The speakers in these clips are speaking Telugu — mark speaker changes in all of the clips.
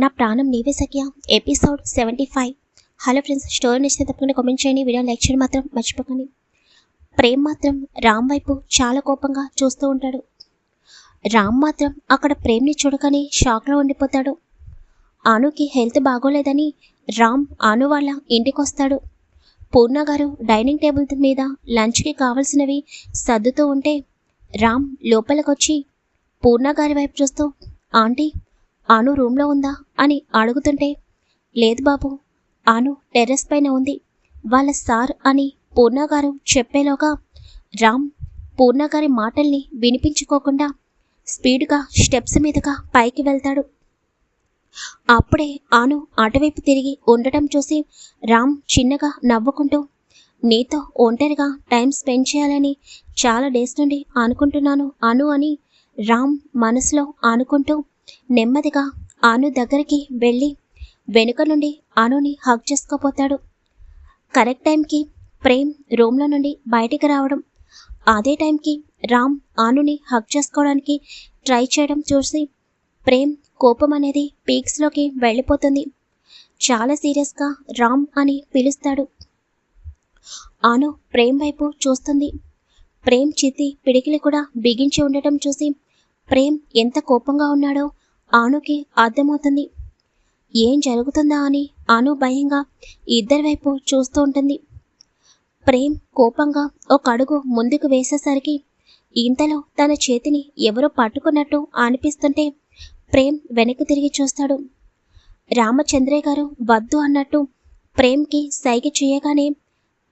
Speaker 1: నా ప్రాణం నీవే సఖ్య. Episode seventy five hello friends story నచ్చితే తప్పకుండా కామెంట్ చేయండి. వీడియో లైక్ చేయడం మాత్రం మర్చిపోకండి. ప్రేమ్ మాత్రం రామ్ వైపు చాలా కోపంగా చూస్తూ ఉంటాడు. రామ్ మాత్రం అక్కడ ప్రేమ్ని చూడగానే షాక్లో ఉండిపోతాడు. ఆనుకి హెల్త్ బాగోలేదని రామ్ ఆను వాళ్ళ ఇంటికి వస్తాడు పూర్ణ గారు డైనింగ్ టేబుల్ మీద లంచ్కి కావలసినవి సర్దుతూ ఉంటే రామ్ లోపలికొచ్చి పూర్ణ గారి వైపు చూస్తూ ఆంటీ ఆను రూమ్లో ఉందా అని అడుగుతుంటే లేదు బాబు ఆను టెర్రస్ పైన ఉంది. వాళ్ళ సార్ అని పూర్ణగారు చెప్పేలోగా రామ్ పూర్ణగారి మాటల్ని వినిపించుకోకుండా స్పీడ్గా స్టెప్స్ మీదుగా పైకి వెళ్తాడు. అప్పుడే ఆను అటువైపు తిరిగి ఉండటం చూసి రామ్ చిన్నగా నవ్వుకుంటూ నీతో ఒంటరిగా టైం స్పెండ్ చేయాలని చాలా డేస్ నుండి అనుకుంటున్నాను అను అని రామ్ మనసులో అనుకుంటూ నెమ్మదిగా ఆను దగ్గరికి వెళ్ళి వెనుక నుండి ఆనుని హగ్ చేసుకోపోతాడు కరెక్ట్ టైంకి ప్రేమ్ రూమ్లో నుండి బయటికి రావడం. అదే టైంకి రామ్ ఆనుని హగ్ చేసుకోవడానికి ట్రై చేయడం చూసి ప్రేమ్ కోపం అనేది పీక్స్లోకి వెళ్ళిపోతుంది. చాలా సీరియస్గా రామ్ అని పిలుస్తాడు. ఆను ప్రేమ్ వైపు చూస్తుంది. ప్రేమ్ చితి పిడికిలి కూడా బిగించి ఉండటం చూసి ప్రేమ్ ఎంత కోపంగా ఉన్నాడో ఆనుకి అర్థమవుతుంది. ఏం జరుగుతుందా అని ఆను భయంగా ఇద్దరి వైపు చూస్తూ ఉంటుంది. ప్రేమ్ కోపంగా ఒక అడుగు ముందుకు వేసేసరికి ఇంతలో తన చేతిని ఎవరో పట్టుకున్నట్టు అనిపిస్తుంటే ప్రేమ్ వెనక్కి తిరిగి చూస్తాడు. రామచంద్రయ్య గారు వద్దు అన్నట్టు ప్రేమ్కి సైగ చేయగానే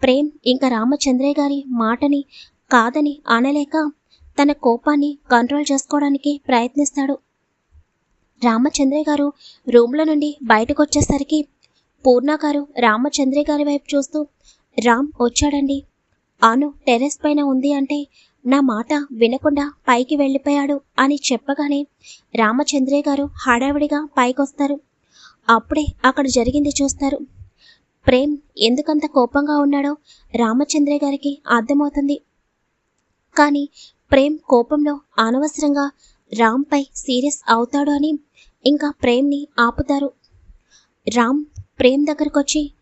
Speaker 1: ప్రేమ్ ఇంకా రామచంద్రయ్య గారి మాటని కాదని అనలేక తన కోపాన్ని కంట్రోల్ చేసుకోవడానికి ప్రయత్నిస్తాడు. రామచంద్రయ్య గారు రూమ్లో నుండి బయటకు వచ్చేసరికి పూర్ణ గారు రామచంద్రయ్య గారి వైపు చూస్తూ రామ్ వచ్చాడండి. ఆను టెర్రస్ పైన ఉంది అంటే నా మాట వినకుండా పైకి వెళ్ళిపోయాడు అని చెప్పగానే రామచంద్రయ్య గారు హడావిడిగా పైకొస్తారు. అప్పుడే అక్కడ జరిగింది చూస్తారు. ప్రేమ్ ఎందుకంత కోపంగా ఉన్నాడో రామచంద్రయ్య గారికి అర్థమవుతుంది. కానీ ప్రేమ్ కోపంలో అనవసరంగా రామ్పై సీరియస్ అవుతాడు అని ఇంకా ప్రేమ్ని ఆపుతారు. రామ్ ప్రేమ్ దగ్గరకొచ్చి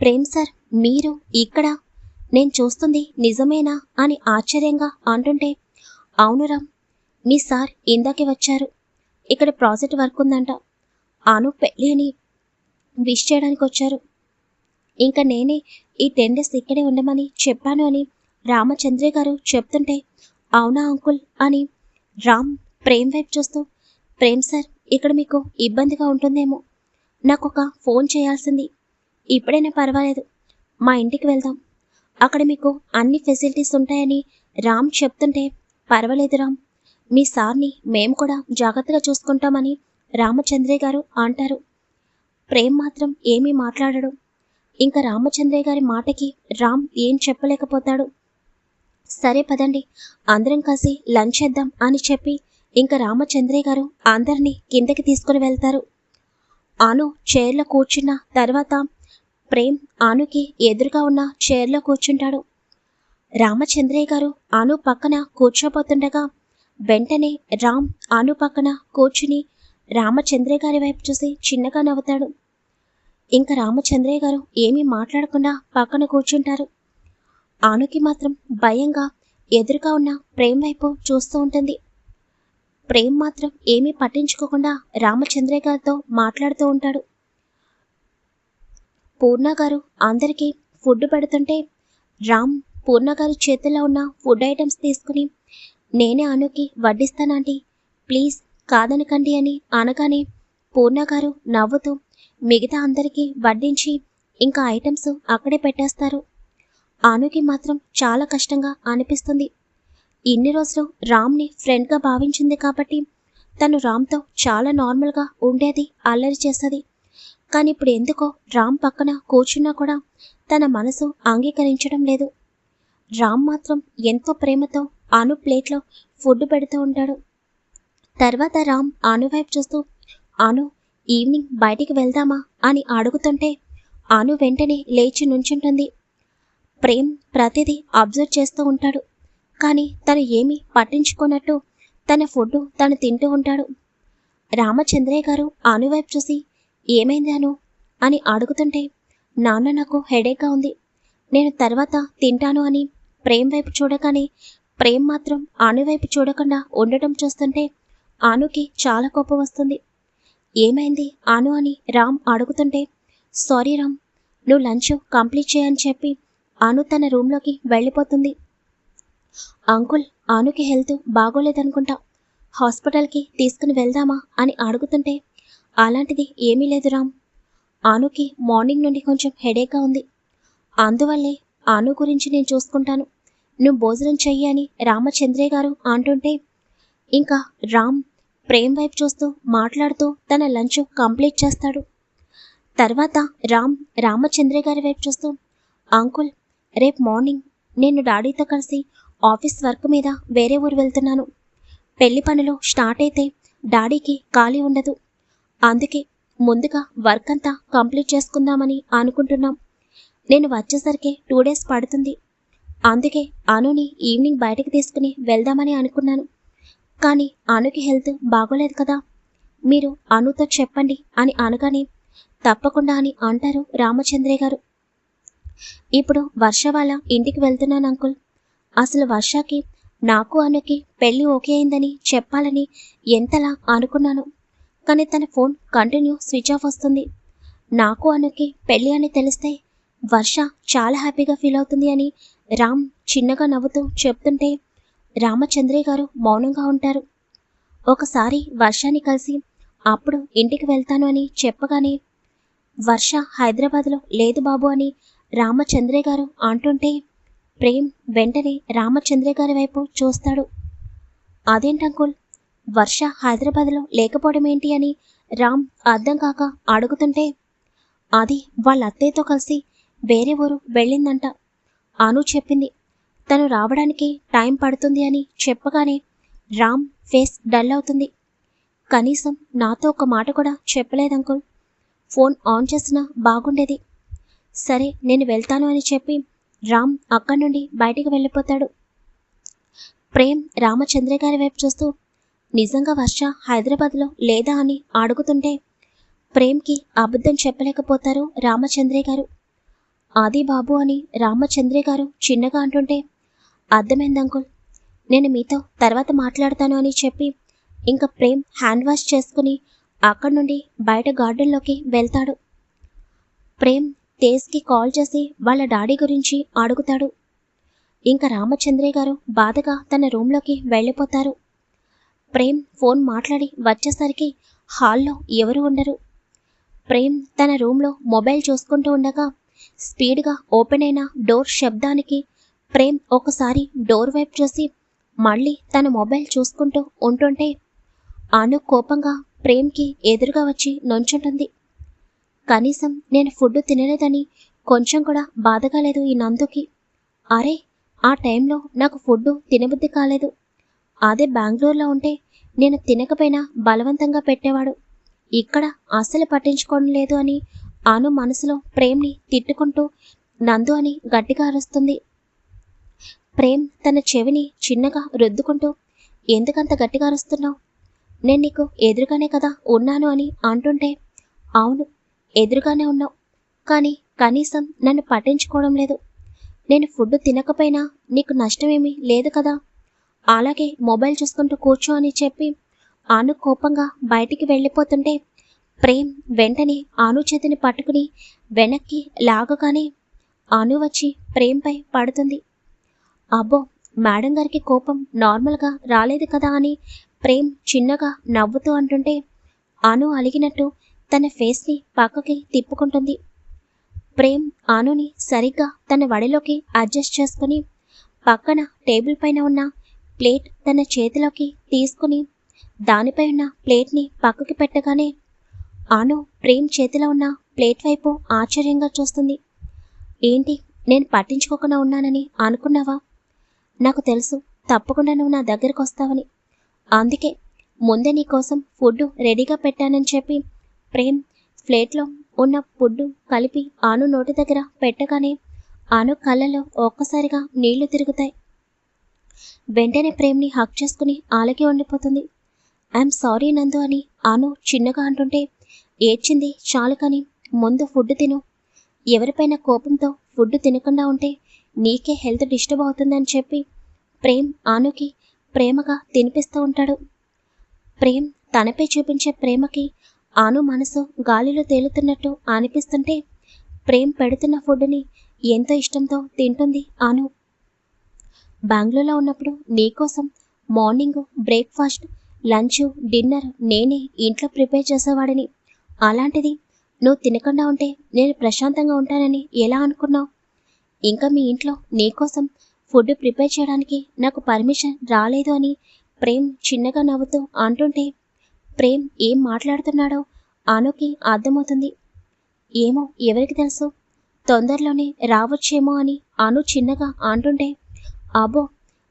Speaker 1: ప్రేమ్ సార్ మీరు ఇక్కడ? నేను చూస్తుంది నిజమేనా? అని ఆశ్చర్యంగా అంటుంటే అవును రామ్ మీ సార్ ఇందాకే వచ్చారు. ఇక్కడ ప్రాజెక్ట్ వర్క్ ఉందంట. అను పెళ్ళి అని విష్ చేయడానికి వచ్చారు ఇంకా నేనే ఈ టెన్ డేస్ ఇక్కడే ఉండమని చెప్పాను అని రామచంద్రి గారు చెప్తుంటే అవునా అంకుల్? అని రామ్ ప్రేమ్ వైపు చూస్తూ ప్రేమ్ సార్ ఇక్కడ మీకు ఇబ్బందిగా ఉంటుందేమో. నాకు ఒక ఫోన్ చేయాల్సింది. ఇప్పుడైనా పర్వాలేదు. మా ఇంటికి వెళ్దాం. అక్కడ మీకు అన్ని ఫెసిలిటీస్ ఉంటాయని రామ్ చెప్తుంటే పర్వాలేదు రామ్. మీ సార్ని మేము కూడా జాగ్రత్తగా చూసుకుంటామని రామచంద్రయ్య గారు అంటారు. ప్రేమ్ మాత్రం ఏమీ మాట్లాడడు. ఇంకా రామచంద్రయ్య గారి మాటకి రామ్ ఏం చెప్పలేకపోతాడు. సరే పదండి. అందరం కలిసి లంచ్ చేద్దాం అని చెప్పి ఇంకా రామచంద్రయ్య గారు అందరినీ కిందకి తీసుకుని వెళ్తారు. ఆను చైర్లో కూర్చున్న తర్వాత ప్రేమ్ ఆనుకి ఎదురుగా ఉన్న చైర్లో కూర్చుంటాడు. రామచంద్రయ్య గారు ఆను పక్కన కూర్చోబోతుండగా వెంటనే రామ్ ఆను పక్కన కూర్చుని రామచంద్రయ్య గారి వైపు చూసి చిన్నగా నవ్వుతాడు. ఇంకా రామచంద్రయ్య గారు ఏమీ మాట్లాడకుండా పక్కన కూర్చుంటారు. ఆనుకి మాత్రం భయంగా ఎదురుగా ఉన్న ప్రేమ్ వైపు చూస్తూ ఉంటుంది. ప్రేమ్ మాత్రం ఏమీ పట్టించుకోకుండా రామచంద్రయ్య గారితో మాట్లాడుతూ ఉంటాడు. పూర్ణ గారు అందరికీ ఫుడ్ పెడుతుంటే రామ్ పూర్ణ గారి చేతిలో ఉన్న ఫుడ్ ఐటమ్స్ తీసుకుని నేనే అనుకి వడ్డిస్తానంటీ. ప్లీజ్ కాదనకండి అని అనగానే పూర్ణ గారు నవ్వుతూ మిగతా అందరికీ వడ్డించి ఇంకా ఐటమ్స్ అక్కడే పెట్టేస్తారు. ఆనుకి మాత్రం చాలా కష్టంగా అనిపిస్తుంది. ఇన్ని రోజులు రామ్ని ఫ్రెండ్గా భావించింది కాబట్టి తను రామ్తో చాలా నార్మల్గా ఉండేది అల్లరి చేస్తుంది కానీ ఇప్పుడు ఎందుకో రామ్ పక్కన కూర్చున్నా కూడా తన మనసు అంగీకరించడం లేదు. రామ్ మాత్రం ఎంతో ప్రేమతో అను ప్లేట్లో ఫుడ్ పెడుతూ ఉంటాడు. తర్వాత రామ్ అను వైపు చూస్తూ అను ఈవినింగ్ బయటికి వెళ్దామా? అని అడుగుతుంటే అను వెంటనే లేచి నుంచుంటుంది. ప్రేమ్ ప్రతిదీ అబ్జర్వ్ చేస్తూ ఉంటాడు. కానీ తను ఏమీ పట్టించుకున్నట్టు తన ఫుడ్ తను తింటూ ఉంటాడు. రామచంద్రయ్య గారు ఆనువైపు చూసి ఏమైంది అను? అని అడుగుతుంటే నాన్న నాకు హెడేక్గా ఉంది. నేను తర్వాత తింటాను అని ప్రేమ్ వైపు చూడగానే ప్రేమ్ మాత్రం ఆనువైపు చూడకుండా ఉండటం చూస్తుంటే ఆనుకి చాలా కోపం వస్తుంది. ఏమైంది ఆను? అని రామ్ అడుగుతుంటే సారీ రామ్ నువ్వు లంచ్ కంప్లీట్ చేయని చెప్పి ఆను తన రూమ్లోకి వెళ్ళిపోతుంది. అంకుల్ ఆనుకి హెల్త్ బాగోలేదనుకుంటా. హాస్పిటల్కి తీసుకుని వెళ్దామా అని అడుగుతుంటే అలాంటిది ఏమీ లేదు రామ్. ఆనుకి మార్నింగ్ నుండి కొంచెం హెడేక్గా ఉంది. అందువల్లే ఆను గురించి నేను చూసుకుంటాను. నువ్వు భోజనం చెయ్యి అని రామచంద్రయ్య గారు అంటుంటే ఇంకా రామ్ ప్రేమ్ వైపు చూస్తూ మాట్లాడుతూ తన లంచ్ కంప్లీట్ చేస్తాడు. తర్వాత రామ్ రామచంద్రయ్య గారి వైపు చూస్తూ అంకుల్ రేపు మార్నింగ్ నేను డాడీతో కలిసి ఆఫీస్ వర్క్ మీద వేరే ఊరు వెళ్తున్నాను. పెళ్ళి పనులు స్టార్ట్ అయితే డాడీకి ఖాళీ ఉండదు. అందుకే ముందుగా వర్క్ అంతా కంప్లీట్ చేసుకుందామని అనుకుంటున్నాం. నేను వచ్చేసరికి టూ డేస్ పడుతుంది. అందుకే అనుని ఈవినింగ్ బయటకు తీసుకుని వెళ్దామని అనుకున్నాను. కానీ అనుకి హెల్త్ బాగోలేదు కదా. మీరు అనుతో చెప్పండి అని అనగానే తప్పకుండా అని అంటారు రామచంద్రయ్య గారు. ఇప్పుడు వర్ష వాళ్ళ ఇంటికి వెళ్తున్నాను అంకుల్. అసలు వర్షాకి నాకు అనుకి పెళ్ళి ఓకే అయిందని చెప్పాలని ఎంతలా అనుకున్నాను. కానీ తన ఫోన్ కంటిన్యూ స్విచ్ ఆఫ్ వస్తుంది. నాకు అనుకి పెళ్ళి అని తెలిస్తే వర్ష చాలా హ్యాపీగా ఫీల్ అవుతుంది అని రామ్ చిన్నగా నవ్వుతూ చెప్తుంటే రామచంద్రయ్య గారు మౌనంగా ఉంటారు. ఒకసారి వర్షాన్ని కలిసి అప్పుడు ఇంటికి వెళ్తాను అని చెప్పగానే వర్ష హైదరాబాద్లో లేదు బాబు అని రామచంద్రయ్య గారు అంటుంటే ప్రేమ్ వెంటనే రామచంద్ర గారి వైపు చూస్తాడు. అదేంటంకుల్ వర్ష హైదరాబాద్లో లేకపోవడం ఏంటి అని రామ్ అర్థం కాక అడుగుతుంటే అది వాళ్ళ అత్తయ్యతో కలిసి వేరే ఊరు వెళ్ళిందంట. అను చెప్పింది. తను రావడానికి టైం పడుతుంది అని చెప్పగానే రామ్ ఫేస్ డల్ అవుతుంది. కనీసం నాతో ఒక మాట కూడా చెప్పలేదు అంకుల్. ఫోన్ ఆన్ చేసినా బాగుండేది. సరే నేను వెళ్తాను అని చెప్పి రామ్ అక్కడి నుండి బయటికి వెళ్ళిపోతాడు. ప్రేమ్ రామచంద్ర గారి వైపు చూస్తూ నిజంగా వర్ష హైదరాబాద్లో లేదా అని అడుగుతుంటే ప్రేమ్కి అబద్ధం చెప్పలేకపోతారు రామచంద్రయ్య గారు. ఆది బాబు అని రామచంద్రయ్య గారు చిన్నగా అంటుంటే అర్థమైంది అంకుల్ నేను మీతో తర్వాత మాట్లాడతాను అని చెప్పి ఇంకా ప్రేమ్ హ్యాండ్ వాష్ చేసుకుని అక్కడి నుండి బయట గార్డెన్లోకి వెళ్తాడు. ప్రేమ్ తేజ్కి కాల్ చేసి వాళ్ళ డాడీ గురించి అడుగుతాడు. ఇంకా రామచంద్రయ్య గారు బాధగా తన రూమ్లోకి వెళ్ళిపోతారు. ప్రేమ్ ఫోన్ మాట్లాడి వచ్చేసరికి హాల్లో ఎవరు ఉండరు. ప్రేమ్ తన రూమ్లో మొబైల్ చూసుకుంటూ ఉండగా స్పీడ్గా ఓపెన్ అయిన డోర్ శబ్దానికి ప్రేమ్ ఒకసారి డోర్ వైపు చూసి మళ్ళీ తన మొబైల్ చూసుకుంటూ ఉంటుంటే అను కోపంగా ప్రేమ్కి ఎదురుగా వచ్చి నుంచుంటుంది. కనీసం నేను ఫుడ్ తినలేదని కొంచెం కూడా బాధగా లేదు ఈ నందుకి. అరే ఆ టైంలో నాకు ఫుడ్ తినబుద్ధి కాలేదు. అదే బెంగళూరులో ఉంటే నేను తినకపోయినా బలవంతంగా పెట్టేవాడు. ఇక్కడ అస్సలు పట్టించుకోవడం లేదు అని అను మనసులో ప్రేమ్ని తిట్టుకుంటూ నందు అని గట్టిగా అరుస్తుంది. ప్రేమ్ తన చెవిని చిన్నగా రుద్దుకుంటూ ఎందుకంత గట్టిగా అరుస్తున్నావు? నేను నీకు ఎదురుగానే కదా ఉన్నాను అని అంటుంటే అవును ఎదురుగానే ఉన్నావు. కానీ కనీసం నన్ను పట్టించుకోవడం లేదు. నేను ఫుడ్ తినకపోయినా నీకు నష్టమేమీ లేదు కదా? అలాగే మొబైల్ చూసుకుంటూ కూర్చో అని చెప్పి ఆను కోపంగా బయటికి వెళ్ళిపోతుంటే ప్రేమ్ వెంటనే ఆను చేతిని పట్టుకుని వెనక్కి లాగగానే ఆను వచ్చి ప్రేమ్పై పడుతుంది. అబ్బో మేడం గారికి కోపం నార్మల్గా రాలేదు కదా అని ప్రేమ్ చిన్నగా నవ్వుతూ అంటుంటే అను అలిగినట్టు తన ఫేస్ని పక్కకి తిప్పుకుంటుంది. ప్రేమ్ ఆనుని సరిగ్గా తన వడిలోకి అడ్జస్ట్ చేసుకుని పక్కన టేబుల్ పైన ఉన్న ప్లేట్ తన చేతిలోకి తీసుకుని దానిపై ఉన్న ప్లేట్ని పక్కకి పెట్టగానే ఆను ప్రేమ్ చేతిలో ఉన్న ప్లేట్ వైపు ఆశ్చర్యంగా చూస్తుంది. ఏంటి నేను పట్టించుకోకుండా ఉన్నానని అనుకున్నావా? నాకు తెలుసు తప్పకుండా నువ్వు నా దగ్గరకు వస్తావని. అందుకే ముందే నీ కోసం ఫుడ్ రెడీగా పెట్టానని చెప్పి ప్రేమ్ ప్లేట్లో ఉన్న పుడ్డు కలిపి ఆను నోటి దగ్గర పెట్టగానే ఆను కళ్ళలో ఒక్కసారిగా నీళ్ళు తిరుగుతాయి. వెంటనే ప్రేమ్ని హక్ చేసుకుని ఆలకి ఉండిపోతుంది ఐఎమ్ సారీ నందు అని ఆను చిన్నగా అంటుంటే ఏడ్చింది చాలు కానీ ముందు ఫుడ్ తిను. ఎవరిపైన కోపంతో ఫుడ్ తినకుండా ఉంటే నీకే హెల్త్ డిస్టర్బ్ అవుతుందని చెప్పి ప్రేమ్ ఆనుకి ప్రేమగా తినిపిస్తూ ఉంటాడు. ప్రేమ్ తనపై చూపించే ప్రేమకి ఆను మనసు గాలిలో తేలుతున్నట్టు అనిపిస్తుంటే ప్రేమ్ పెడుతున్న ఫుడ్ని ఎంతో ఇష్టంతో తింటుంది ఆను. బెంగళూరులో ఉన్నప్పుడు నీకోసం మార్నింగ్ బ్రేక్ఫాస్ట్ లంచ్ డిన్నర్ నేనే ఇంట్లో ప్రిపేర్ చేసేవాడిని. అలాంటిది నువ్వు తినకుండా ఉంటే నేను ప్రశాంతంగా ఉంటానని ఎలా అనుకున్నావు? ఇంకా మీ ఇంట్లో నీకోసం ఫుడ్ ప్రిపేర్ చేయడానికి నాకు పర్మిషన్ రాలేదు అని ప్రేమ్ చిన్నగా నవ్వుతూ అంటుంటే ప్రేమ్ ఏం మాట్లాడుతున్నాడో? అనుకి అర్థమవుతుంది. ఏమో ఎవరికి తెలుసు? తొందరలోనే రావచ్చేమో అని అను చిన్నగా అంటుంటే అబ్బో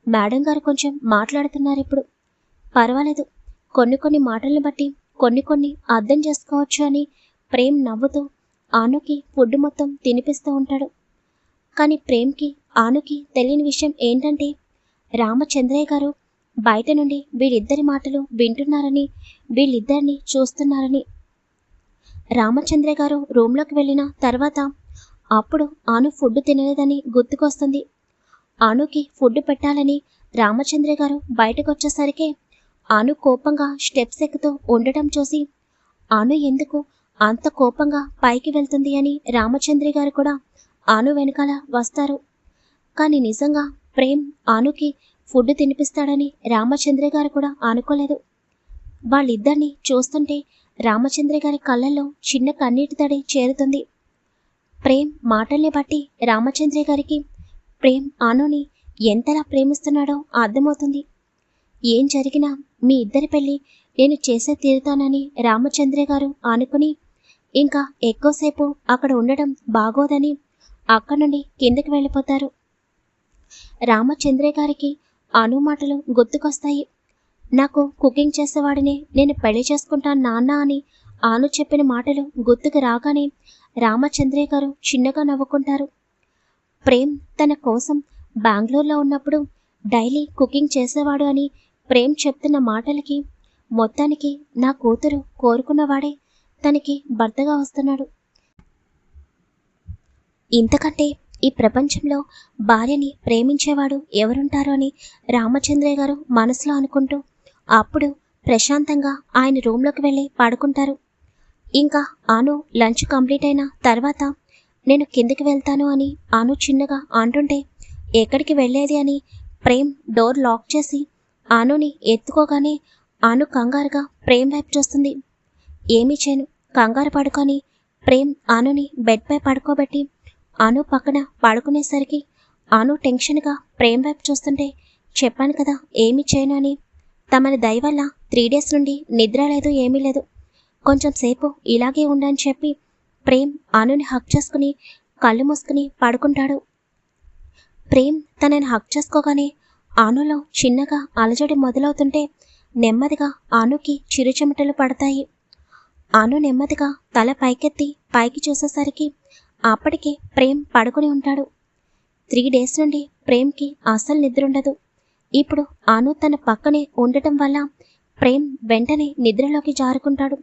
Speaker 1: మేడం గారు కొంచెం మాట్లాడుతున్నారు ఇప్పుడు. పర్వాలేదు కొన్ని కొన్ని మాటల్ని బట్టి కొన్ని కొన్ని అర్థం చేసుకోవచ్చు అని ప్రేమ్ నవ్వుతూ ఆనుకి ఫుడ్ మొత్తం తినిపిస్తూ ఉంటాడు. కానీ ప్రేమ్కి ఆనుకి తెలియని విషయం ఏంటంటే రామచంద్రయ్య గారు బయట నుండి వీళ్ళిద్దరి మాటలు వింటున్నారని వీళ్ళిద్దరిని చూస్తున్నారని. రామచంద్ర గారు రూమ్లోకి వెళ్ళిన తర్వాత అప్పుడు ఆను ఫుడ్ తినలేదని గుర్తుకొస్తుంది. ఆనుకి ఫుడ్ పెట్టాలని రామచంద్ర గారు బయటకొచ్చేసరికి ఆను కోపంగా స్టెప్స్ ఎక్కుతూ ఉండటం చూసి ఆను ఎందుకు అంత కోపంగా పైకి వెళ్తుంది అని రామచంద్రి గారు కూడా ఆను వెనకాల వస్తారు. కానీ నిజంగా ప్రేమ్ ఆనుకి ఫుడ్ తినిపిస్తాడని రామచంద్ర గారు కూడా అనుకోలేదు వాళ్ళిద్దరిని చూస్తుంటే రామచంద్ర గారి కళ్ళల్లో చిన్న కన్నీటి తడి చేరుతుంది. ప్రేమ్ మాటల్ని బట్టి రామచంద్ర గారికి ప్రేమ్ ఆనుని ఎంతలా ప్రేమిస్తున్నాడో అర్థమవుతుంది. ఏం జరిగినా మీ ఇద్దరి పెళ్ళి నేను చేసే తీరుతానని రామచంద్ర గారు అనుకుని ఇంకా ఎక్కువసేపు అక్కడ ఉండడం బాగోదని అక్కడి నుండి కిందకి వెళ్ళిపోతారు. రామచంద్ర గారికి అను మాటలు గుర్తుకొస్తాయి. నాకు కుకింగ్ చేసేవాడిని నేను పెళ్ళి చేసుకుంటాను నాన్న అని ఆను చెప్పిన మాటలు గుర్తుకు రాగానే రామచంద్రయ్య గారు చిన్నగా నవ్వుకుంటారు. ప్రేమ్ తన కోసం బెంగళూరులో ఉన్నప్పుడు డైలీ కుకింగ్ చేసేవాడు అని ప్రేమ్ చెప్తున్న మాటలకి మొత్తానికి నా కూతురు కోరుకున్నవాడే తనకి భర్తగా వస్తున్నాడు. ఇంతకంటే ఈ ప్రపంచంలో భార్యని ప్రేమించేవాడు ఎవరుంటారో అని రామచంద్రయ్య గారు మనసులో అనుకుంటూ అప్పుడు ప్రశాంతంగా ఆయన రూమ్లోకి వెళ్ళి పడుకుంటారు. ఇంకా ఆను లంచ్ కంప్లీట్ అయిన తర్వాత నేను కిందికి వెళ్తాను అని ఆను చిన్నగా అంటుంటే ఎక్కడికి వెళ్ళేది? అని ప్రేమ్ డోర్ లాక్ చేసి ఆనుని ఎత్తుకోగానే ఆను కంగారుగా ప్రేమ్ వైపు చూస్తుంది. ఏమీ చేయను కంగారు పడుకొని. ప్రేమ్ ఆనుని బెడ్పై పడుకోబెట్టి అను పక్కన పడుకునేసరికి అను టెన్షన్గా ప్రేమ్ వైపు చూస్తుంటే చెప్పాను కదా ఏమీ చేయను అని. తమని దయ వల్ల త్రీ డేస్ నుండి నిద్ర లేదు ఏమీ లేదు. కొంచెం సేపు ఇలాగే ఉండని చెప్పి ప్రేమ్ అనుని హక్ చేసుకుని కళ్ళు మూసుకుని పడుకుంటాడు. ప్రేమ్ తనని హక్ చేసుకోగానే ఆనులో చిన్నగా అలజడి మొదలవుతుంటే నెమ్మదిగా ఆనుకి చిరుచెమటలు పడతాయి. ఆను నెమ్మదిగా తల పైకెత్తి పైకి చూసేసరికి అప్పటికే ప్రేమ్ పడుకుని ఉంటాడు. త్రీ డేస్ నుండి ప్రేమ్కి అసలు నిద్రుండదు. ఇప్పుడు ఆను తన పక్కనే ఉండటం వల్ల ప్రేమ్ వెంటనే నిద్రలోకి జారుకుంటాడు.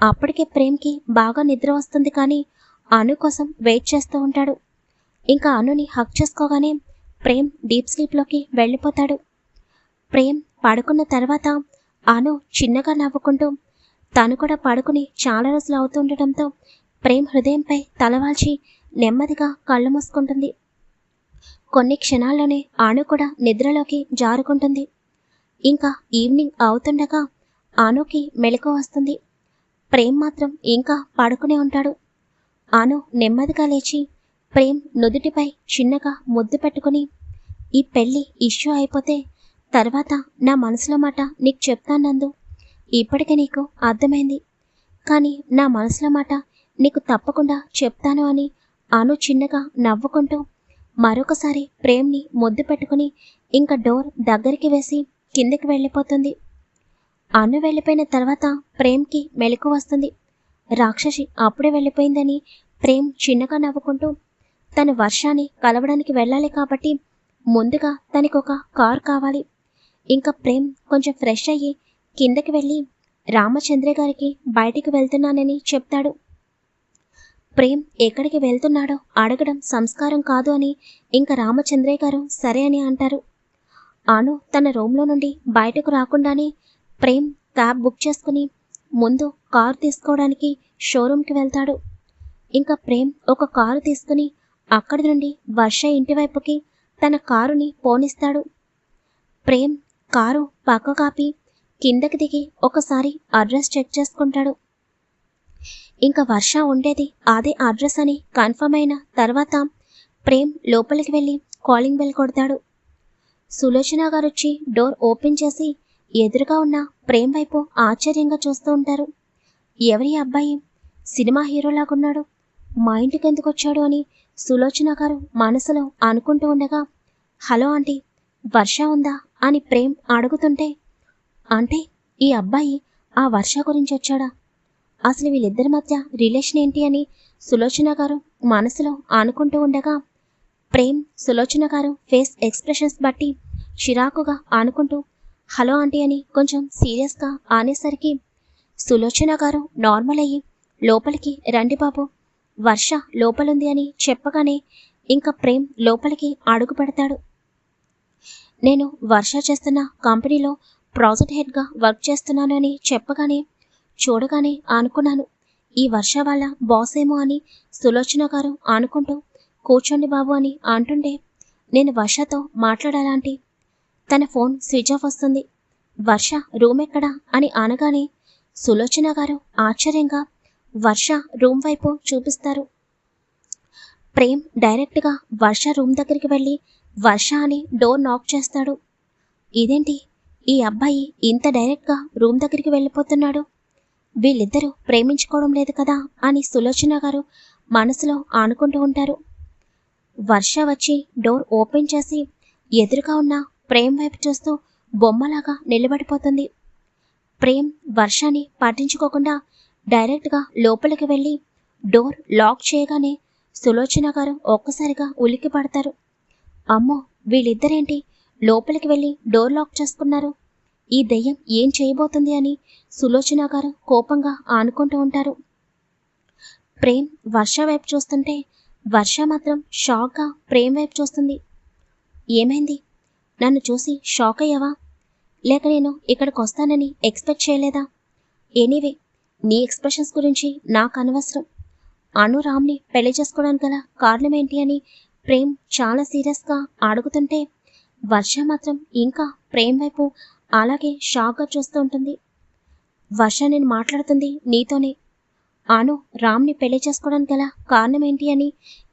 Speaker 1: అప్పటికే ప్రేమ్కి బాగా నిద్ర వస్తుంది కానీ అను కోసం వెయిట్ చేస్తూ ఉంటాడు. ఇంకా అనుని హక్ చేసుకోగానే ప్రేమ్ డీప్ స్లీప్లోకి వెళ్ళిపోతాడు. ప్రేమ్ పడుకున్న తర్వాత అను చిన్నగా నవ్వుకుంటూ తను కూడా పడుకుని చాలా రోజులు అవుతుండటంతో ప్రేమ్ హృదయంపై తలవాల్చి నెమ్మదిగా కళ్ళు మూసుకుంటుంది. కొన్ని క్షణాల్లోనే ఆను కూడా నిద్రలోకి జారుకుంటుంది. ఇంకా ఈవినింగ్ అవుతుండగా ఆనుకి మెలకు వస్తుంది. ప్రేమ్ మాత్రం ఇంకా పడుకునే ఉంటాడు. ఆను నెమ్మదిగా లేచి ప్రేమ్ నుదుటిపై చిన్నగా ముద్దు పెట్టుకుని ఈ పెళ్ళి ఇష్యూ అయిపోతే తర్వాత నా మనసులో మాట నీకు చెప్తానందు ఇప్పటికే నీకు అర్థమైంది. కానీ నా మనసులో మాట నీకు తప్పకుండా చెప్తాను అని అను చిన్నగా నవ్వుకుంటూ మరొకసారి ప్రేమ్ని ముద్దు పెట్టుకుని ఇంకా డోర్ దగ్గరికి వేసి కిందకి వెళ్ళిపోతుంది. అను వెళ్ళిపోయిన తర్వాత ప్రేమ్కి మెలకు వస్తుంది. రాక్షసి అప్పుడే వెళ్ళిపోయిందని ప్రేమ్ చిన్నగా నవ్వుకుంటూ తన వర్షాన్ని కలవడానికి వెళ్ళాలి కాబట్టి ముందుగా తనకు ఒక కార్ కావాలి. ఇంకా ప్రేమ్ కొంచెం ఫ్రెష్ అయ్యి కిందకి వెళ్ళి రామచంద్ర గారికి బయటికి వెళ్తున్నానని చెప్తాడు. ప్రేమ్ ఎక్కడికి వెళ్తున్నాడో అడగడం సంస్కారం కాదు అని ఇంకా రామచంద్రయ్య గారు సరే అని అంటారు. అను తన రూమ్లో నుండి బయటకు రాకుండానే ప్రేమ్ క్యాబ్ బుక్ చేసుకుని ముందు కారు తీసుకోవడానికి షోరూంకి వెళ్తాడు. ఇంకా ప్రేమ్ ఒక కారు తీసుకుని అక్కడి నుండి వర్ష ఇంటి వైపుకి తన కారుని పోనిస్తాడు. ప్రేమ్ కారు పక్క కాపి కిందకి దిగి ఒకసారి అడ్రస్ చెక్ చేసుకుంటాడు. ఇంకా వర్ష ఉండేది. అదే అడ్రస్ అని కన్ఫర్మ్ అయిన తర్వాత ప్రేమ్ లోపలికి వెళ్ళి కాలింగ్ బెల్ కొడతాడు. సులోచన గారు వచ్చి డోర్ ఓపెన్ చేసి ఎదురుగా ఉన్న ప్రేమ్ వైపు ఆశ్చర్యంగా చూస్తూ ఉంటారు. ఎవరి అబ్బాయి? సినిమా హీరోలాగున్నాడు మా ఇంటికి ఎందుకు వచ్చాడు అని సులోచన గారు మనసులో అనుకుంటూ ఉండగా హలో ఆంటీ వర్ష ఉందా? అని ప్రేమ్ అడుగుతుంటే అంటే ఈ అబ్బాయి ఆ వర్ష గురించి వచ్చాడా? అసలు వీళ్ళిద్దరి మధ్య రిలేషన్ ఏంటి అని సులోచన గారు మనసులో ఆనుకుంటూ ఉండగా ప్రేమ్ సులోచన గారు ఫేస్ ఎక్స్ప్రెషన్స్ బట్టి చిరాకుగా ఆనుకుంటూ హలో ఆంటీ అని కొంచెం సీరియస్గా ఆనేసరికి సులోచన గారు నార్మల్ అయ్యి లోపలికి రండి బాబు వర్ష లోపలుంది అని చెప్పగానే ఇంకా ప్రేమ్ లోపలికి అడుగు పెడతాడు. నేను వర్ష చేస్తున్న కంపెనీలో ప్రాజెక్ట్ హెడ్గా వర్క్ చేస్తున్నాను అని చెప్పగానే చూడగానే అనుకున్నాను ఈ వర్ష వాళ్ళ బాస్ ఏమో అని సులోచన గారు అనుకుంటూ కూర్చోండి బాబు అని అంటుండే నేను వర్షతో మాట్లాడాలంటే. తన ఫోన్ స్విచ్ ఆఫ్ వస్తుంది. వర్ష రూమ్ ఎక్కడా అని అనగానే సులోచన గారు ఆశ్చర్యంగా వర్ష రూమ్ వైపు చూపిస్తారు. ప్రేమ్ డైరెక్ట్గా వర్ష రూమ్ దగ్గరికి వెళ్ళి వర్ష అని డోర్ నాక్ చేస్తాడు. ఇదేంటి? ఈ అబ్బాయి ఇంత డైరెక్ట్గా రూమ్ దగ్గరికి వెళ్ళిపోతున్నాడు. వీళ్ళిద్దరూ ప్రేమించుకోవడం లేదు కదా అని సులోచన గారు మనసులో ఆనుకుంటూ ఉంటారు. వర్ష వచ్చి డోర్ ఓపెన్ చేసి ఎదురుగా ఉన్న ప్రేమ్ వైపు చూస్తూ బొమ్మలాగా నిలబడిపోతుంది. ప్రేమ్ వర్షాన్ని పట్టించుకోకుండా డైరెక్ట్గా లోపలికి వెళ్ళి డోర్ లాక్ చేయగానే సులోచన గారు ఒక్కసారిగా ఉలిక్కి పడతారు అమ్మో వీళ్ళిద్దరేంటి? లోపలికి వెళ్ళి డోర్ లాక్ చేసుకున్నారు. ఈ దెయ్యం ఏం చేయబోతుంది అని సులోచన గారు కోపంగా ఆనుకుంటూ ఉంటారు. ప్రేమ్ వర్ష వైపు చూస్తుంటే వర్ష మాత్రం షాక్గా ప్రేమ్ వైపు చూస్తుంది. ఏమైంది? నన్ను చూసి షాక్ అయ్యావా? లేక నేను ఇక్కడికి వస్తానని ఎక్స్పెక్ట్ చేయలేదా? ఎనీవే నీ ఎక్స్ప్రెషన్స్ గురించి నాకు అనవసరం. అను రామ్ని పెళ్ళి చేసుకోవడానికి గల కారణం ఏంటి అని ప్రేమ్ చాలా సీరియస్గా అడుగుతుంటే వర్ష మాత్రం ఇంకా ప్రేమ్ వైపు అలాగే షాక్గా చూస్తూ ఉంటుంది. వర్ష నేను మాట్లాడుతుంది నీతోనే. అను రామ్ని పెళ్ళి చేసుకోవడానికి గల కారణం ఏంటి అని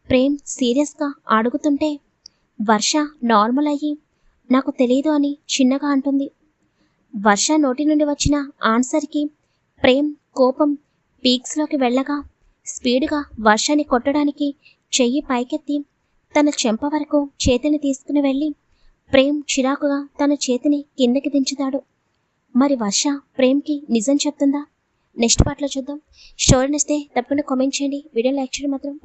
Speaker 1: ప్రేమ్ సీరియస్గా అడుగుతుంటే వర్ష నార్మల్ అయ్యి నాకు తెలియదు అని చిన్నగా అంటుంది. వర్ష నోటి నుండి వచ్చిన ఆన్సర్కి ప్రేమ్ కోపం పీక్స్లోకి వెళ్ళగా స్పీడ్గా వర్షాన్ని కొట్టడానికి చెయ్యి పైకెత్తి తన చెంప వరకు చేతిని తీసుకుని వెళ్ళి ప్రేమ్ చిరాకుగా తన చేతిని కిందకి దించుతాడు. మరి వర్ష ప్రేమ్కి నిజం చెప్తుందా? నెక్స్ట్ పార్ట్లో చూద్దాం. స్టోరీ నచ్చితే తప్పకుండా కామెంట్ చేయండి. వీడియో లైక్ చేయడం మాత్రం